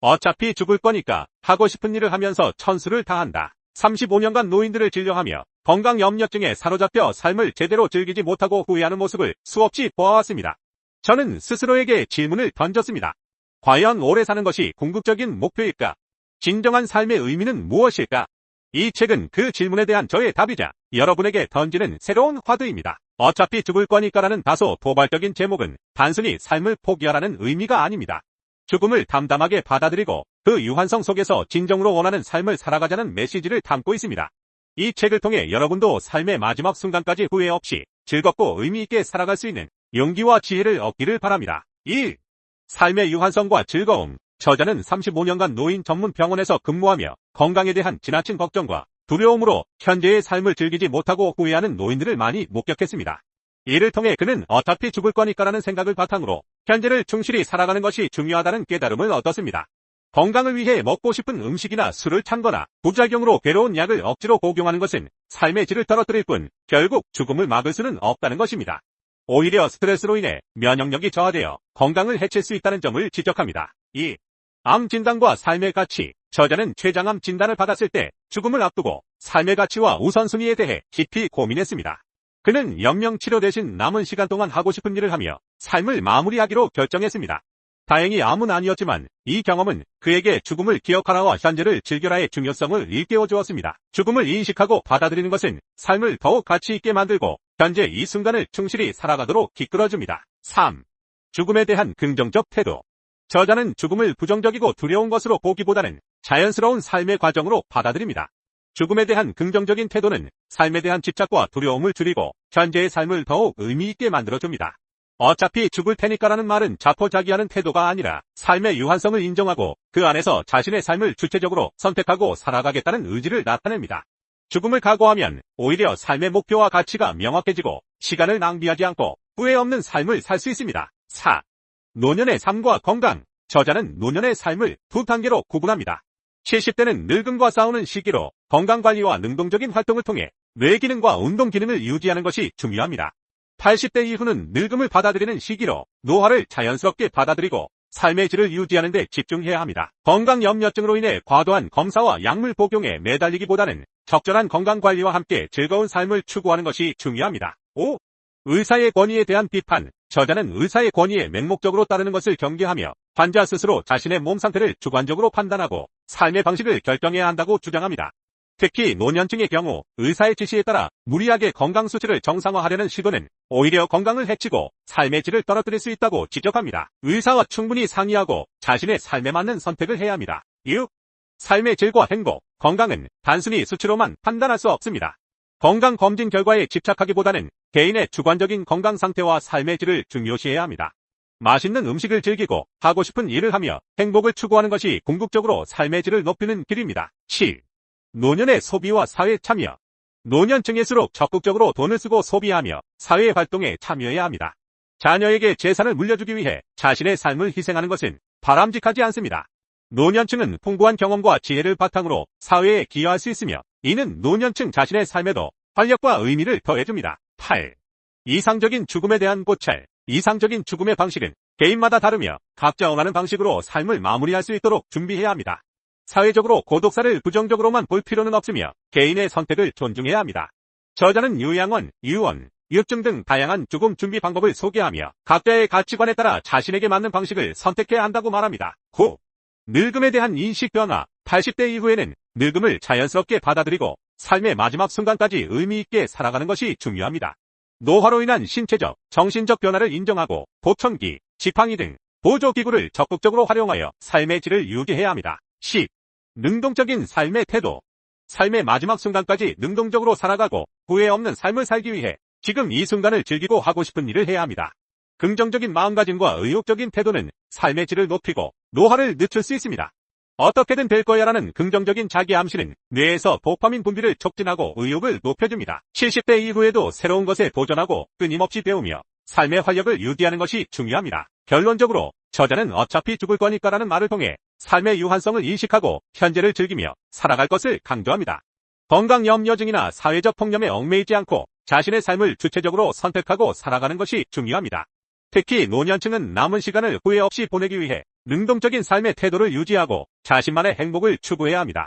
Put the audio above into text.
어차피 죽을 거니까 하고 싶은 일을 하면서 천수를 다한다. 35년간 노인들을 진료하며 건강염려증에 사로잡혀 삶을 제대로 즐기지 못하고 후회하는 모습을 수없이 보아왔습니다. 저는 스스로에게 질문을 던졌습니다. 과연 오래 사는 것이 궁극적인 목표일까? 진정한 삶의 의미는 무엇일까? 이 책은 그 질문에 대한 저의 답이자 여러분에게 던지는 새로운 화두입니다. 어차피 죽을 거니까라는 다소 도발적인 제목은 단순히 삶을 포기하라는 의미가 아닙니다. 죽음을 담담하게 받아들이고 그 유한성 속에서 진정으로 원하는 삶을 살아가자는 메시지를 담고 있습니다. 이 책을 통해 여러분도 삶의 마지막 순간까지 후회 없이 즐겁고 의미 있게 살아갈 수 있는 용기와 지혜를 얻기를 바랍니다. 1. 삶의 유한성과 즐거움 저자는 35년간 노인 전문 병원에서 근무하며 건강에 대한 지나친 걱정과 두려움으로 현재의 삶을 즐기지 못하고 후회하는 노인들을 많이 목격했습니다. 이를 통해 그는 어차피 죽을 거니까라는 생각을 바탕으로 현재를 충실히 살아가는 것이 중요하다는 깨달음을 얻었습니다. 건강을 위해 먹고 싶은 음식이나 술을 참거나 부작용으로 괴로운 약을 억지로 복용하는 것은 삶의 질을 떨어뜨릴 뿐 결국 죽음을 막을 수는 없다는 것입니다. 오히려 스트레스로 인해 면역력이 저하되어 건강을 해칠 수 있다는 점을 지적합니다. 2. 암 진단과 삶의 가치 저자는 췌장암 진단을 받았을 때 죽음을 앞두고 삶의 가치와 우선순위에 대해 깊이 고민했습니다. 그는 연명치료 대신 남은 시간 동안 하고 싶은 일을 하며 삶을 마무리하기로 결정했습니다. 다행히 암은 아니었지만 이 경험은 그에게 죽음을 기억하라와 현재를 즐겨라의 중요성을 일깨워 주었습니다. 죽음을 인식하고 받아들이는 것은 삶을 더욱 가치 있게 만들고 현재 이 순간을 충실히 살아가도록 이끌어줍니다. 3. 죽음에 대한 긍정적 태도 저자는 죽음을 부정적이고 두려운 것으로 보기보다는 자연스러운 삶의 과정으로 받아들입니다. 죽음에 대한 긍정적인 태도는 삶에 대한 집착과 두려움을 줄이고 현재의 삶을 더욱 의미 있게 만들어줍니다. 어차피 죽을 테니까라는 말은 자포자기하는 태도가 아니라 삶의 유한성을 인정하고 그 안에서 자신의 삶을 주체적으로 선택하고 살아가겠다는 의지를 나타냅니다. 죽음을 각오하면 오히려 삶의 목표와 가치가 명확해지고 시간을 낭비하지 않고 후회 없는 삶을 살 수 있습니다. 4. 노년의 삶과 건강. 저자는 노년의 삶을 두 단계로 구분합니다. 70대는 늙음과 싸우는 시기로 건강관리와 능동적인 활동을 통해 뇌 기능과 운동 기능을 유지하는 것이 중요합니다. 80대 이후는 늙음을 받아들이는 시기로 노화를 자연스럽게 받아들이고 삶의 질을 유지하는 데 집중해야 합니다. 건강 염려증으로 인해 과도한 검사와 약물 복용에 매달리기보다는 적절한 건강관리와 함께 즐거운 삶을 추구하는 것이 중요합니다. 5. 의사의 권위에 대한 비판 저자는 의사의 권위에 맹목적으로 따르는 것을 경계하며 환자 스스로 자신의 몸 상태를 주관적으로 판단하고 삶의 방식을 결정해야 한다고 주장합니다. 특히 노년층의 경우 의사의 지시에 따라 무리하게 건강 수치를 정상화하려는 시도는 오히려 건강을 해치고 삶의 질을 떨어뜨릴 수 있다고 지적합니다. 의사와 충분히 상의하고 자신의 삶에 맞는 선택을 해야 합니다. 6. 삶의 질과 행복, 건강은 단순히 수치로만 판단할 수 없습니다. 건강 검진 결과에 집착하기보다는 개인의 주관적인 건강 상태와 삶의 질을 중요시해야 합니다. 맛있는 음식을 즐기고 하고 싶은 일을 하며 행복을 추구하는 것이 궁극적으로 삶의 질을 높이는 길입니다. 7. 노년의 소비와 사회 참여. 노년층일수록 적극적으로 돈을 쓰고 소비하며 사회 활동에 참여해야 합니다. 자녀에게 재산을 물려주기 위해 자신의 삶을 희생하는 것은 바람직하지 않습니다. 노년층은 풍부한 경험과 지혜를 바탕으로 사회에 기여할 수 있으며 이는 노년층 자신의 삶에도 활력과 의미를 더해줍니다. 8. 이상적인 죽음에 대한 고찰. 이상적인 죽음의 방식은 개인마다 다르며 각자 원하는 방식으로 삶을 마무리할 수 있도록 준비해야 합니다. 사회적으로 고독사를 부정적으로만 볼 필요는 없으며 개인의 선택을 존중해야 합니다. 저자는 유양원, 유언, 유증 등 다양한 죽음 준비 방법을 소개하며 각자의 가치관에 따라 자신에게 맞는 방식을 선택해야 한다고 말합니다. 9. 늙음에 대한 인식 변화 80대 이후에는 늙음을 자연스럽게 받아들이고 삶의 마지막 순간까지 의미 있게 살아가는 것이 중요합니다. 노화로 인한 신체적, 정신적 변화를 인정하고 보청기, 지팡이 등 보조기구를 적극적으로 활용하여 삶의 질을 유지해야 합니다. 10. 능동적인 삶의 태도. 삶의 마지막 순간까지 능동적으로 살아가고 후회 없는 삶을 살기 위해 지금 이 순간을 즐기고 하고 싶은 일을 해야 합니다. 긍정적인 마음가짐과 의욕적인 태도는 삶의 질을 높이고 노화를 늦출 수 있습니다. 어떻게든 될 거야라는 긍정적인 자기 암시는 뇌에서 도파민 분비를 촉진하고 의욕을 높여줍니다. 70대 이후에도 새로운 것에 도전하고 끊임없이 배우며 삶의 활력을 유지하는 것이 중요합니다. 결론적으로 저자는 어차피 죽을 거니까라는 말을 통해 삶의 유한성을 인식하고 현재를 즐기며 살아갈 것을 강조합니다. 건강 염려증이나 사회적 폭염에 얽매이지 않고 자신의 삶을 주체적으로 선택하고 살아가는 것이 중요합니다. 특히 노년층은 남은 시간을 후회 없이 보내기 위해 능동적인 삶의 태도를 유지하고 자신만의 행복을 추구해야 합니다.